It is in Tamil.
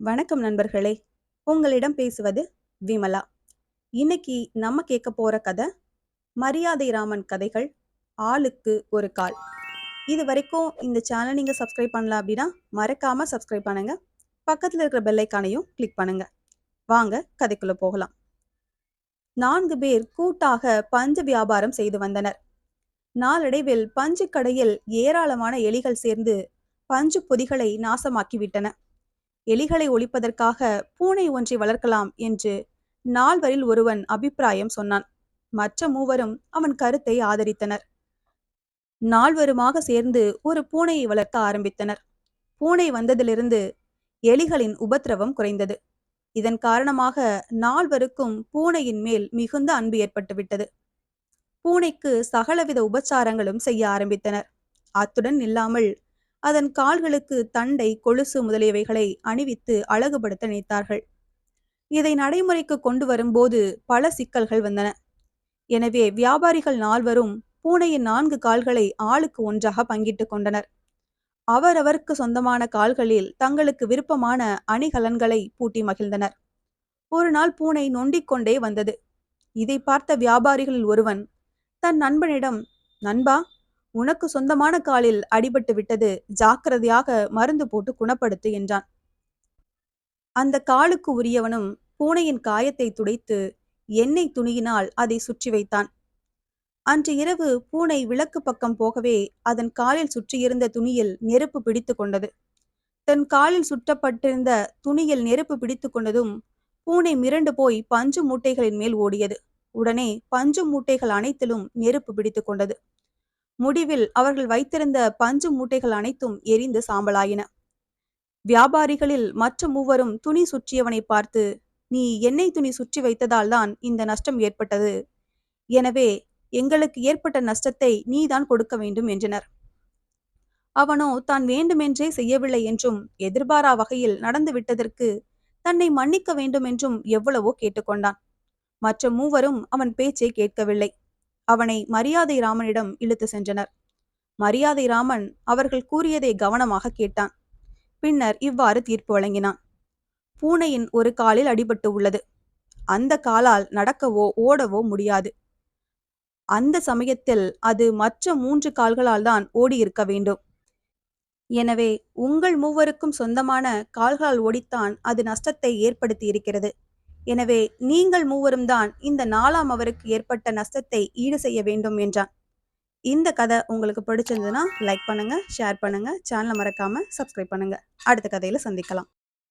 வணக்கம் நண்பர்களே. உங்களிடம் பேசுவது விமலா. இன்னைக்கு நம்ம கேட்க போற கதை மரியாதை ராமன் கதைகள் ஆளுக்கு ஒரு கால். இது வரைக்கும் இந்த சேனல் நீங்க சப்ஸ்கிரைப் பண்ணல அப்படின்னா மறக்காம சப்ஸ்கிரைப் பண்ணுங்க. பக்கத்துல இருக்கிற பெல்லைக்கானையும் கிளிக் பண்ணுங்க. வாங்க கதைக்குள்ள போகலாம். நான்கு பேர் கூட்டாக பஞ்சு வியாபாரம் செய்து வந்தனர். நாளடைவில் பஞ்சு கடையில் ஏராளமான எலிகள் சேர்ந்து பஞ்சு பொதிகளை நாசமாக்கி விட்டன எலிகளை ஒழிப்பதற்காக பூனை ஒன்றை வளர்க்கலாம் என்று நால்வரில் ஒருவன் அபிப்பிராயம் சொன்னான். மற்ற மூவரும் அவன் கருத்தை ஆதரித்தனர். நால்வருமாக சேர்ந்து ஒரு பூனையை வளர்க்க ஆரம்பித்தனர். பூனை வந்ததிலிருந்து எலிகளின் உபத்திரவம் குறைந்தது. இதன் காரணமாக நால்வருக்கும் பூனையின் மேல் மிகுந்த அன்பு ஏற்பட்டுவிட்டது. பூனைக்கு சகலவித உபச்சாரங்களும் செய்ய ஆரம்பித்தனர். அத்துடன் இல்லாமல் அதன் கால்களுக்கு தண்டை கொலுசு முதலியவைகளை அணிவித்து அழகுபடுத்த நினைத்தார்கள். இதை நடைமுறைக்கு கொண்டு வரும்போது பல சிக்கல்கள் வந்தன. எனவே வியாபாரிகள் நால்வரும் பூனையின் நான்கு கால்களை ஆளுக்கு ஒன்றாக பங்கிட்டு கொண்டனர். அவரவருக்கு சொந்தமான கால்களில் தங்களுக்கு விருப்பமான அணிகலன்களை பூட்டி மகிழ்ந்தனர். ஒரு நாள் பூனை நொண்டிக் கொண்டே வந்தது. இதை பார்த்த வியாபாரிகளில் ஒருவன் தன் நண்பனிடம் நண்பா உனக்கு சொந்தமான காலில் அடிபட்டு விட்டது ஜாக்கிரதையாக மருந்து போட்டு குணப்படுத்து என்றான். அந்த காலுக்கு உரியவனும் பூனையின் காயத்தை துடைத்து எண்ணெய் துணியினால் அதை சுற்றி வைத்தான். அன்று இரவு பூனை விளக்கு பக்கம் போகவே அதன் காலில் சுற்றியிருந்த துணியில் நெருப்பு பிடித்து கொண்டது. தன் காலில் சுற்றப்பட்டிருந்த துணியில் நெருப்பு பிடித்து கொண்டதும் பூனை மிரண்டு போய் பஞ்சு மூட்டைகளின் மேல் ஓடியது. உடனே பஞ்சு மூட்டைகள் அனைத்திலும் நெருப்பு பிடித்து கொண்டது. முடிவில் அவர்கள் வைத்திருந்த பஞ்சு மூட்டைகள் அனைத்தும் எரிந்து சாம்பலாயின. வியாபாரிகளில் மற்ற மூவரும் துணி சுற்றியவனை பார்த்து நீ எண்ணெய் துணி சுற்றி வைத்ததால் தான் இந்த நஷ்டம் ஏற்பட்டது. எனவே எங்களுக்கு ஏற்பட்ட நஷ்டத்தை நீதான் கொடுக்க வேண்டும் என்றனர். அவனோ தான் வேண்டுமென்றே செய்யவில்லை என்றும் எதிர்பாரா வகையில் நடந்து விட்டதற்கு தன்னை மன்னிக்க வேண்டும் என்றும் எவ்வளவோ கேட்டுக்கொண்டான். மற்ற மூவரும் அவன் பேச்சை கேட்கவில்லை. அவனை மரியாதை ராமனிடம் இழுத்து சென்றனர். மரியாதை ராமன் அவர்கள் கூறியதை கவனமாக கேட்டான். பின்னர் இவ்வாறு தீர்ப்பு வழங்கினான். பூனையின் ஒரு காலில் அடிபட்டு உள்ளது. அந்த காலால் நடக்கவோ ஓடவோ முடியாது. அந்த சமயத்தில் அது மற்ற மூன்று கால்களால் தான் ஓடியிருக்க வேண்டும். எனவே உங்கள் மூவருக்கும் சொந்தமான கால்களால் ஓடித்தான் அது நஷ்டத்தை ஏற்படுத்தி இருக்கிறது எனவே நீங்கள் மூவரும் தான் இந்த நாலாம் அவருக்கு ஏற்பட்ட நஷ்டத்தை ஈடு செய்ய வேண்டும் என்றான். இந்த கதை உங்களுக்கு பிடிச்சிருந்ததுன்னா லைக் பண்ணுங்க ஷேர் பண்ணுங்க சேனலை மறக்காம சப்ஸ்கிரைப் பண்ணுங்க. அடுத்த கதையில சந்திக்கலாம்.